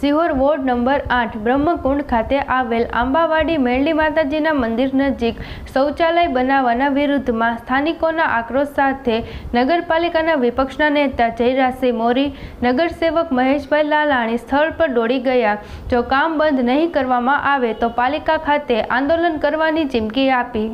Sihor ward number આઠ, બ્રહ્મકુંડ ખાતે આવેલ આંબાવાડી મેરડી માતાજીના મંદિર નજીક શૌચાલય બનાવવાના વિરુદ્ધમાં સ્થાનિકોના આક્રોશ સાથે નગરપાલિકાના વિપક્ષના નેતા જયરાજસિંહ મોરી, નગરસેવક મહેશભાઈ લાલાણી સ્થળ પર દોડી ગયા. જો કામ બંધ નહીં કરવામાં આવે તો પાલિકા ખાતે આંદોલન કરવાની ચીમકી આપી.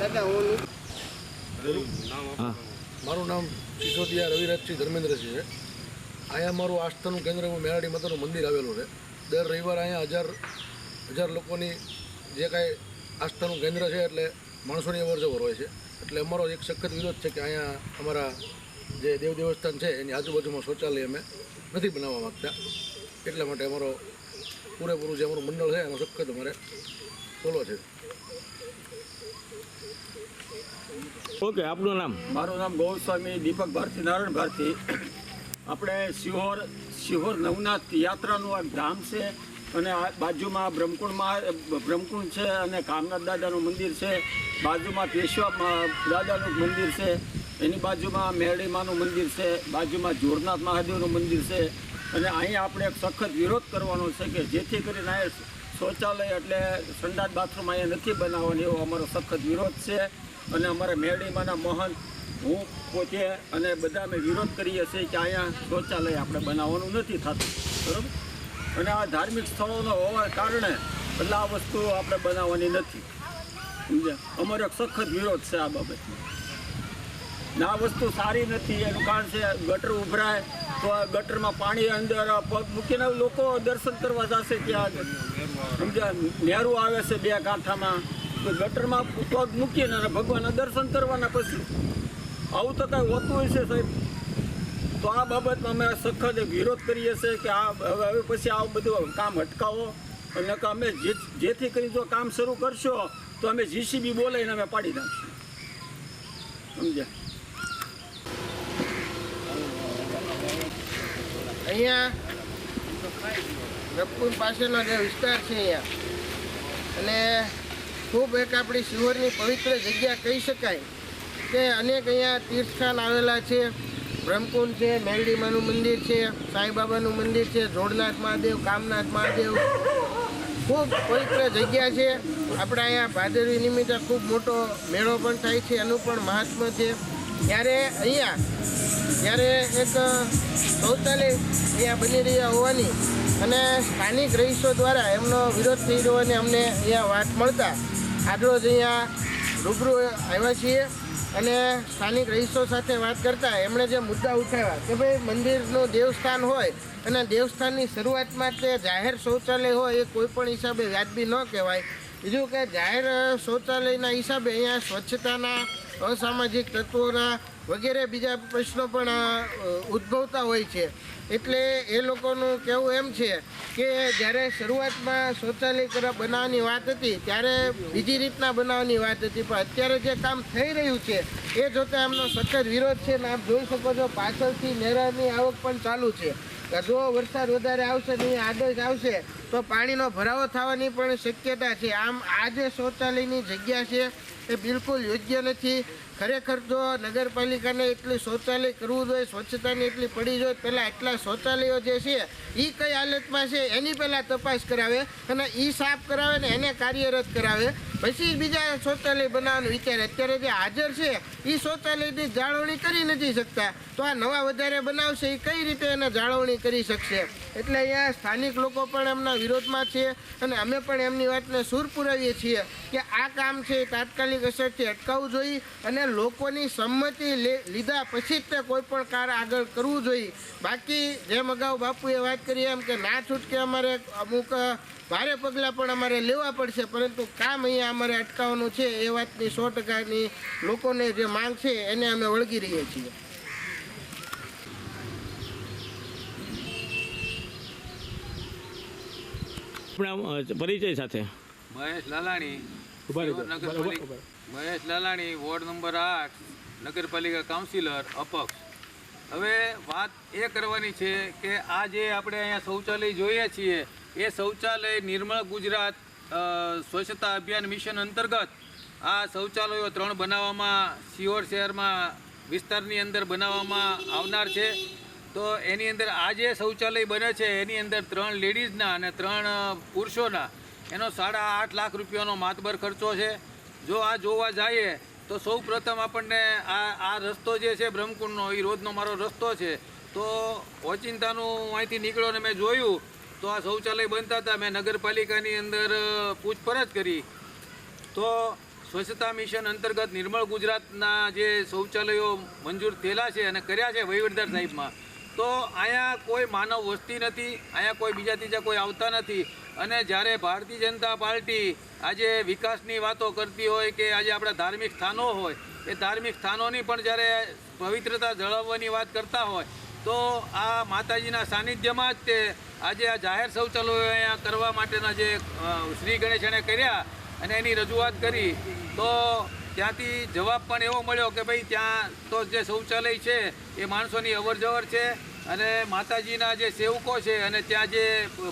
દાદા હું મારું નામ સિસોદિયા રવિરાજસિંહ ધર્મેન્દ્રસિંહ છે. અહીંયા મારું આસ્થાનું કેન્દ્ર એવું મેરાડી માતાનું મંદિર આવેલું છે. દર રવિવારે અહીંયા હજાર હજાર લોકોની જે કાંઈ આસ્થાનું કેન્દ્ર છે એટલે માણસોની અવરજવર હોય છે. એટલે અમારો એક સખત વિરોધ છે કે અહીંયા અમારા જે દેવ દેવસ્થાન છે એની આજુબાજુમાં શૌચાલય અમે નથી બનાવવા માગતા. એટલા માટે અમારો પૂરેપૂરું જે અમારું મંડળ છે એનો સખત અમારે બોલો છે. ઓકે, આપનું નામ? મારું નામ ગૌસ્વામી દીપક ભારતી, નારાયણ ભારતી. આપણે શિહોર શિહોર નવનાથ યાત્રાનું એક ધામ છે અને આ બાજુમાં બ્રહ્મકુંડમાં, બ્રહ્મકુંડ છે અને કામનાથ દાદાનું મંદિર છે. બાજુમાં પેશવા દાદાનું મંદિર છે. એની બાજુમાં મેરડીમાનું મંદિર છે. બાજુમાં જોરનાથ મહાદેવનું મંદિર છે. અને અહીંયા આપણે એક સખત વિરોધ કરવાનો છે કે જેથી કરીને અહીંયા શૌચાલય એટલે સંડાસ બાથરૂમ અહીંયા નથી બનાવવાની એવો અમારો સખત વિરોધ છે. અને અમારા મેરડીમાંના મહંત હું પોતે અને બધા અમે વિરોધ કરીએ છીએ કે અહીંયા શૌચાલય આપણે બનાવવાનું નથી થતું, બરાબર? અને આ ધાર્મિક સ્થળોનો હોવા કારણે એટલે આ વસ્તુ આપણે બનાવવાની નથી. સમજ્યા? અમારો સખત વિરોધ છે આ બાબતમાં ને આ વસ્તુ સારી નથી, એનું કારણ છે ગટર ઉભરાય, તો આ ગટરમાં પાણી અંદર પગ મૂકીને લોકો દર્શન કરવા જશે ત્યાં. સમજ્યા? નહેરું આવે છે બે કાંઠામાં ગટરમાં પગ મૂકીને અને ભગવાનના દર્શન કરવાના પછી આવું તો કાંઈ હોતું હોય છે સાહેબ? તો આ બાબતમાં અમે સખત વિરોધ કરીએ છીએ કે આ હવે પછી આ બધું કામ અટકાવો. અને અમે જે, જેથી કરી જો કામ શરૂ કરશો, તો અમે જીસીબી બોલાવીને અમે પાડી નાખશું. સમજ્યા? અહીંયા રપકુંડ પાસેનો જે વિસ્તાર છે અહીંયા. અને ખૂબ એક આપણી શિહોરની પવિત્ર જગ્યા કહી શકાય કે અનેક અહીંયા તીર્થસ્થાન આવેલા છે. બ્રહ્મકુંડ છે મેરડીમાનું મંદિર છે, સાંઈબાબાનું મંદિર છે, જોડનાથ મહાદેવ, કામનાથ મહાદેવ. ખૂબ પવિત્ર જગ્યા છે. આપણા અહીંયા ભાદરવી નિમિત્તે ખૂબ મોટો મેળો પણ થાય છે, એનું પણ મહાત્મ્ય છે. ત્યારે અહીંયા, જ્યારે એક શૌચાલય અહીંયા બની રહ્યા હોવાની અને સ્થાનિક રહીશો દ્વારા એમનો વિરોધ થઈ રહ્યોની અમને અહીંયા વાત મળતા આજરોજ અહીંયા રૂબરૂ આવ્યા છીએ અને સ્થાનિક રહીશો સાથે વાત કરતા એમણે જે મુદ્દા ઉઠાવ્યા કે ભાઈ મંદિરનું દેવસ્થાન હોય અને દેવસ્થાનની શરૂઆતમાં તે જાહેર શૌચાલય હોય એ કોઈ પણ હિસાબે વ્યાજબી ન કહેવાય. બીજું કે જાહેર શૌચાલયના હિસાબે અહીંયા સ્વચ્છતાના અસામાજિક તત્વોના વગેરે બીજા પ્રશ્નો પણ ઉદ્ભવતા હોય છે. એટલે એ લોકોનું કહેવું એમ છે કે જ્યારે શરૂઆતમાં શૌચાલય બનાવવાની વાત હતી, ત્યારે બીજી રીતના બનાવવાની વાત હતી, પણ અત્યારે જે કામ થઈ રહ્યું છે, એ જોતાં એમનો સખત વિરોધ છે ને આપ જોઈ શકો છો પાછળથી નેરાની આવક પણ ચાલુ છે. જો વરસાદ વધારે આવશે ને અહીં આદર્શ આવશે, તો પાણીનો ભરાવો થવાની પણ શક્યતા છે. આમ આ જે શૌચાલયની જગ્યા છે એ બિલકુલ યોગ્ય નથી. ખરેખર જો નગરપાલિકાને એટલી શૌચાલય કરવું જોઈએ, સ્વચ્છતાની એટલી પડી જોઈએ, પહેલાં એટલા શૌચાલયો જે છે એ કઈ હાલતમાં છે એની પહેલાં તપાસ કરાવે અને એ સાફ કરાવે ને એને કાર્યરત કરાવે. પછી બીજા શૌચાલય બનાવવાનું વિચારે. અત્યારે જે હાજર છે એ શૌચાલયની જાળવણી કરી નથી શકતા. તો આ નવા વધારે બનાવશે એ કઈ રીતે એને જાળવણી કરી શકશે? એટલે અહીંયા સ્થાનિક લોકો પણ એમના વિરોધમાં છે અને અમે પણ એમની વાતને સૂર પુરાવીએ છીએ કે આ કામ છે તાત્કાલિક અસરથી અટકાવવું જોઈએ અને લોકોની સંમતિ લીધા પછી જ તે કોઈ પણ કાર આગળ કરવું જોઈએ. બાકી જેમ અગાઉ બાપુએ વાત કરી એમ કે ના છૂટકે અમારે અમુક ભારે પગલાં પણ અમારે લેવા પડશે પરંતુ કામ અહીંયા અમારે અટકાવવાનું છે એ વાતની સો ટકાની લોકોને જે માંગ છે એને અમે વળગી રહીએ છીએ. પરિચય સાથે. મહેશ લાલાણી મહેશ લાલાણી વોર્ડ નંબર આઠ નગરપાલિકા કાઉન્સિલર અપક્ષ. હવે વાત એ કરવાની છે કે આ જે આપણે અહીંયા શૌચાલય જોઈએ છીએ, એ શૌચાલય નિર્મળ ગુજરાત સ્વચ્છતા અભિયાન મિશન અંતર્ગત આ શૌચાલયો ત્રણ બનાવવામાં, સિહોર શહેરમાં, વિસ્તારની અંદર બનાવવામાં આવનાર છે. તો એની અંદર આ જે શૌચાલય બને છે, એની અંદર ત્રણ લેડીઝના અને ત્રણ પુરુષોના, એનો સાડા આઠ લાખ રૂપિયાનો માતબર ખર્ચો છે. જો આ જોવા જઈએ તો સૌ પ્રથમ આપણને આ આ રસ્તો જે છે બ્રહ્મકુંડનો એ રોજનો મારો રસ્તો છે. તો ઓચિંતાનું અહીંથી નીકળ્યો ને મેં જોયું, તો આ શૌચાલય બનતા હતા. મેં નગરપાલિકાની અંદર પૂછપરછ કરી. તો સ્વચ્છતા મિશન અંતર્ગત નિર્મળ ગુજરાતના જે શૌચાલયો મંજૂર થયેલા છે અને કર્યા છે વહીવટદાર સાહેબમાં તો અહીંયા કોઈ માનવ વસ્તી નથી, અહીંયા કોઈ બીજા ત્રીજા કોઈ આવતા નથી. અને જ્યારે ભારતીય જનતા પાર્ટી આજે વિકાસની વાતો કરતી હોય કે આજે આપણા ધાર્મિક સ્થાનો હોય, એ ધાર્મિક સ્થાનોની પણ જ્યારે પવિત્રતા જળવવાની વાત કરતા હોય, તો આ માતાજીના સાનિધ્યમાં જ તે આજે આ જાહેર શૌચાલયો અહીંયા કરવા માટેના જે શ્રી ગણેશ એણે કર્યા અને એની રજૂઆત કરી, તો ત્યાંથી જવાબ પણ એવો મળ્યો કે ભાઈ ત્યાં તો જે શૌચાલય છે એ માણસોની અવર જવર છે અને માતાજીના જે સેવકો છે અને ત્યાં જે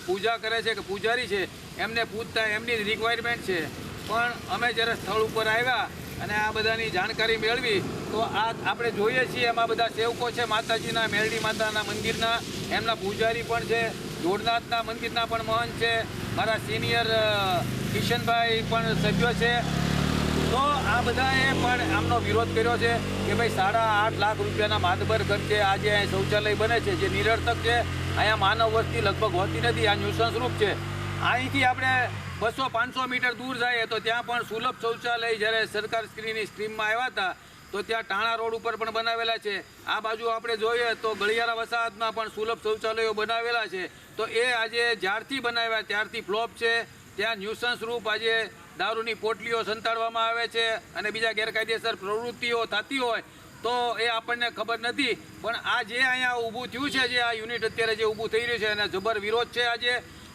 પૂજા કરે છે કે પૂજારી છે, એમને પૂછતા એમની રિક્વાયરમેન્ટ છે. પણ અમે જ્યારે સ્થળ ઉપર આવ્યા અને આ બધાની જાણકારી મેળવી, તો આ આપણે જોઈએ છીએ એમાં બધા સેવકો છે, માતાજીના, મેરડી માતાના મંદિરના, એમના પૂજારી પણ છે, જોડનાથના મંદિરના પણ મહંત છે, મારા સિનિયર કિશનભાઈ પણ સભ્યો છે તો આ બધાએ પણ આમનો વિરોધ કર્યો છે કે ભાઈ સાડા આઠ લાખ રૂપિયાના માતબર ખર્ચે આજે અહીં શૌચાલય બને છે, જે નિરર્થક છે, અહીંયા માનવ વસ્તી લગભગ હોતી નથી, આ ન્યુસન્સ રૂપ છે. અહીંથી આપણે બસો પાંચસો મીટર દૂર જઈએ તો ત્યાં પણ સુલભ શૌચાલય જ્યારે સરકાર શ્રીની સ્ટ્રીમમાં આવ્યા હતા, તો ત્યાં ટાણા રોડ ઉપર પણ બનાવેલા છે. આ બાજુ આપણે જોઈએ તો ગળિયારા વસાહતમાં પણ સુલભ શૌચાલયો બનાવેલા છે. તો એ આજે જ્યારથી બનાવ્યા ત્યારથી ફ્લોપ છે. ત્યાં ન્યુસન્સ રૂપ આજે દારૂની પોટલીઓ સંતાડવામાં આવે છે અને બીજા ગેરકાયદેસર પ્રવૃત્તિઓ થતી હોય તો એ આપણને ખબર નથી. પણ આ જે અહીંયા ઊભું થયું છે, જે આ યુનિટ અત્યારે જે ઊભું થઈ રહ્યું છે અને જબર વિરોધ છે આજે,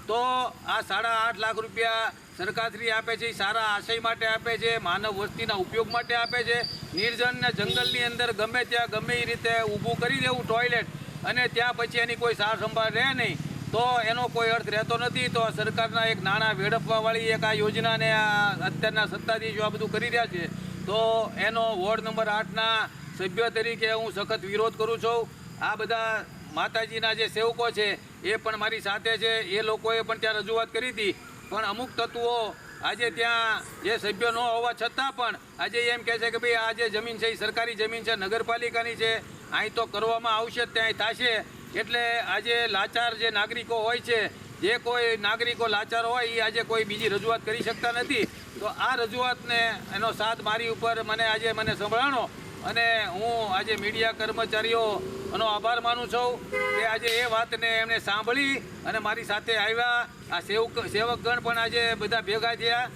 તો આ સાડા આઠ લાખ રૂપિયા સરકારશ્રી આપે છે સારા આશય માટે આપે છે, માનવ વસ્તીના ઉપયોગ માટે આપે છે. નિર્જનને જંગલની અંદર ગમે ત્યાં ગમે એ રીતે ઊભું કરી દેવું ટોયલેટ અને ત્યાં પછી એની કોઈ સાર સંભાળ રહે નહીં. તો એનો કોઈ અર્થ રહેતો નથી. તો સરકારના એક નાણાં વેડફવાવાળી એક આ યોજનાને આ અત્યારના સત્તાધીશો આ બધું કરી રહ્યા છે, તો એનો વોર્ડ નંબર આઠના સભ્ય તરીકે હું સખત વિરોધ કરું છું. આ બધા માતાજીના જે સેવકો છે, એ પણ મારી સાથે છે. એ લોકોએ પણ ત્યાં રજૂઆત કરી હતી. પણ અમુક તત્વો આજે ત્યાં જે સભ્ય ન હોવા છતાં પણ આજે એમ કહે છે કે ભાઈ આ જે જમીન છે, એ સરકારી જમીન છે, નગરપાલિકાની છે. અહીં તો કરવામાં આવશે ત્યાં થશે. એટલે આજે લાચાર જે નાગરિકો હોય છે, જે કોઈ નાગરિકો લાચાર હોય એ આજે કોઈ બીજી રજૂઆત કરી શકતા નથી. તો આ રજૂઆતને એનો સાથ મારી ઉપર મને આજે મને સંભળાણો અને હું આજે મીડિયા કર્મચારીઓનો આભાર માનું છું કે આજે એ વાતને એમણે સાંભળી અને મારી સાથે આવ્યા. આ સેવક, સેવકગણ પણ આજે બધા ભેગા થયા.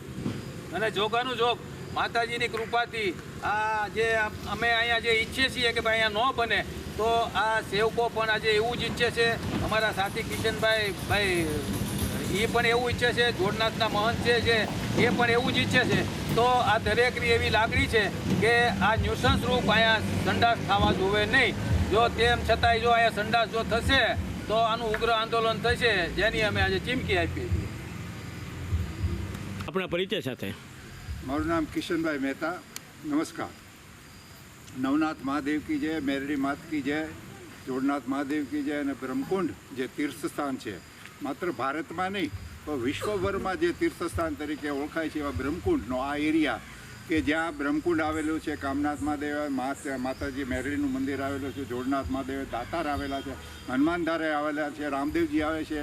અને જોગાનું જોગ, માતાજીની કૃપાથી આ જે અમે અહીંયા જે ઈચ્છીએ છીએ કે ભાઈ અહીંયા ન બને તો આ સેવકો પણ આજે એવું જ ઈચ્છે છે અમારા સાથી કિશનભાઈ ભાઈ એ પણ એવું ઈચ્છે છે જોડનાથના મહંત છે જે એ પણ એવું જ ઈચ્છે છે. તો આ દરેકની એવી લાગણી છે કે આ ન્યુસન્સ રૂપ અહીંયા સંડાસ થવા જોવે નહીં. જો તેમ છતાંય જો અહીંયા સંડાસ જો થશે તો આનું ઉગ્ર આંદોલન થશે જેની અમે આજે ચીમકી આપીએ છીએ આપણા પરિચય સાથે. મારું નામ કિશનભાઈ મહેતા. નમસ્કાર. નવનાથ મહાદેવ કી જય, મેરડી માત કી જય, જોડનાથ મહાદેવ કી જય અને બ્રહ્મકુંડ જે તીર્થસ્થાન છે. માત્ર ભારતમાં નહીં, પણ વિશ્વભરમાં જે તીર્થસ્થાન તરીકે ઓળખાય છે એવા બ્રહ્મકુંડનો આ એરિયા કે જ્યાં બ્રહ્મકુંડ આવેલું છે, કામનાથ મહાદેવ માતાજી મેરડીનું મંદિર આવેલું છે, જોડનાથ મહાદેવ, દાતાર આવેલા છે, હનુમાનધારે આવેલા છે, રામદેવજી આવે છે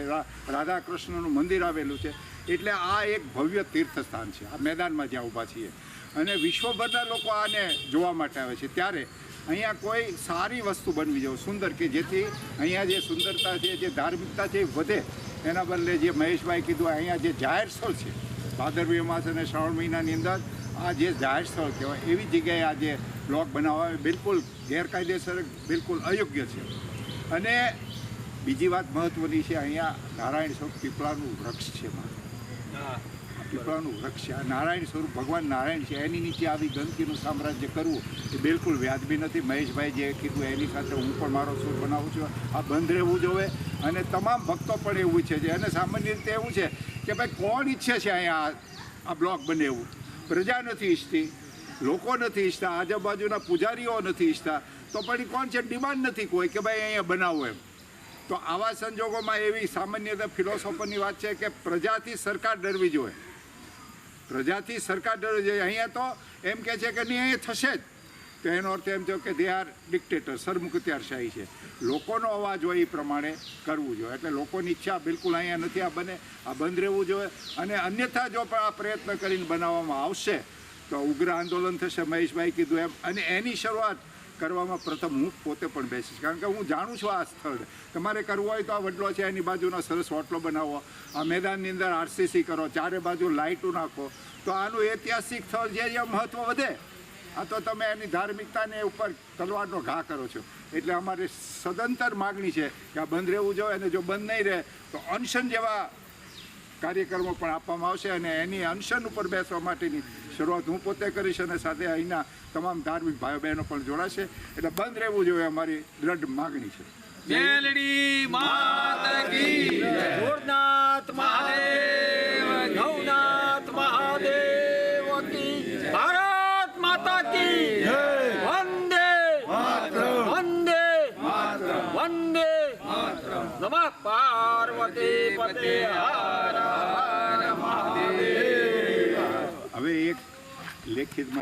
રાધા કૃષ્ણનું મંદિર આવેલું છે. એટલે આ એક ભવ્ય તીર્થસ્થાન છે. આ મેદાનમાં જ્યાં ઊભા છીએ. અને વિશ્વભરના લોકો આને જોવા માટે આવે છે. ત્યારે અહીંયા કોઈ સારી વસ્તુ બનવી જોઈએ. સુંદર કે જેથી અહીંયા જે સુંદરતા છે, જે ધાર્મિકતા છે એ વધે. એના બદલે જે મહેશભાઈ કીધું, અહીંયા જે જાહેર સ્થળ છે ભાદરવી અમાસ અને શ્રાવણ મહિનાની અંદર આ જે જાહેર સ્થળ કહેવાય, એવી જગ્યાએ આ જે બ્લોક બનાવવા બિલકુલ ગેરકાયદેસર, બિલકુલ અયોગ્ય છે. અને બીજી વાત મહત્ત્વની છે, અહીંયા નારાયણ સૌ પીપળાનું વૃક્ષ છે. માત્ર પીપળાનું રક્ષા નારાયણ સ્વરૂપ ભગવાન નારાયણ છે. એની નીચે આવી ગંદકીનું સામ્રાજ્ય કરવું એ બિલકુલ વ્યાજબી નથી. મહેશભાઈ જે કીધું એની સાથે હું પણ મારો સુર બનાવું છું. આ બંધ રહેવું જોઈએ અને તમામ ભક્તો પણ એવું ઈચ્છે છે. અને સામાન્ય રીતે એવું છે કે ભાઈ કોણ ઈચ્છે છે અહીંયા આ- બ્લોક બને એવું? પ્રજા નથી ઈચ્છતી. લોકો નથી ઈચ્છતા. આજુબાજુના પૂજારીઓ નથી ઈચ્છતા. તો પણ કોણ છે? ડિમાન્ડ નથી કોઈ કે ભાઈ અહીંયા બનાવો એમ. તો આવા સંજોગોમાં એવી સામાન્ય ફિલોસોફરની વાત છે કે પ્રજાથી સરકાર ડરવી જોઈએ. પ્રજાથી સરકાર ડરવી જોઈએ. અહીંયા તો એમ કે છે કે નહીં, અહીંયા થશે જ. તો એનો અર્થ એમ થયો કે દે આર ડિક્ટેટર સરમુખત્યારશાહી છે. લોકોનો અવાજ હોય એ પ્રમાણે કરવું જોઈએ. એટલે લોકોની ઈચ્છા બિલકુલ અહીંયા નથી આ બને. આ બંધ રહેવું જોઈએ. અને અન્યથા જો પણ આ પ્રયત્ન કરીને બનાવવામાં આવશે, તો ઉગ્ર આંદોલન થશે. મહેશભાઈ કીધું એમ. અને એની શરૂઆત કરવામાં પ્રથમ હું પોતે પણ બેસીશ. કારણ કે હું જાણું છું આ સ્થળ. તમારે કરવું હોય તો આ વડલો છે, એની બાજુનો સરસ હોટલો બનાવો. આ મેદાનની અંદર આરસીસી કરો, ચારે બાજુ લાઇટો નાખો. તો આનું ઐતિહાસિક સ્થળ જે છે મહત્ત્વ વધે. આ તો તમે એની ધાર્મિકતાને ઉપર તલવારનો ઘા કરો છો. એટલે અમારી સદંતર માગણી છે કે આ બંધ રહેવું જોઈએ અને જો બંધ નહીં રહે, તો અનશન જેવા કાર્યક્રમો પણ આપવામાં આવશે અને એની અનશન ઉપર બેસવા માટેની શરૂઆત હું પોતે કરીશ અને સાથે અહીંના તમામ ધાર્મિક ભાઈઓ બહેનો પણ જોડાશે. એટલે બંધ રહેવું જોઈએ અમારી દ્રઢ માગણી છે. હવે એક લેખિતમાં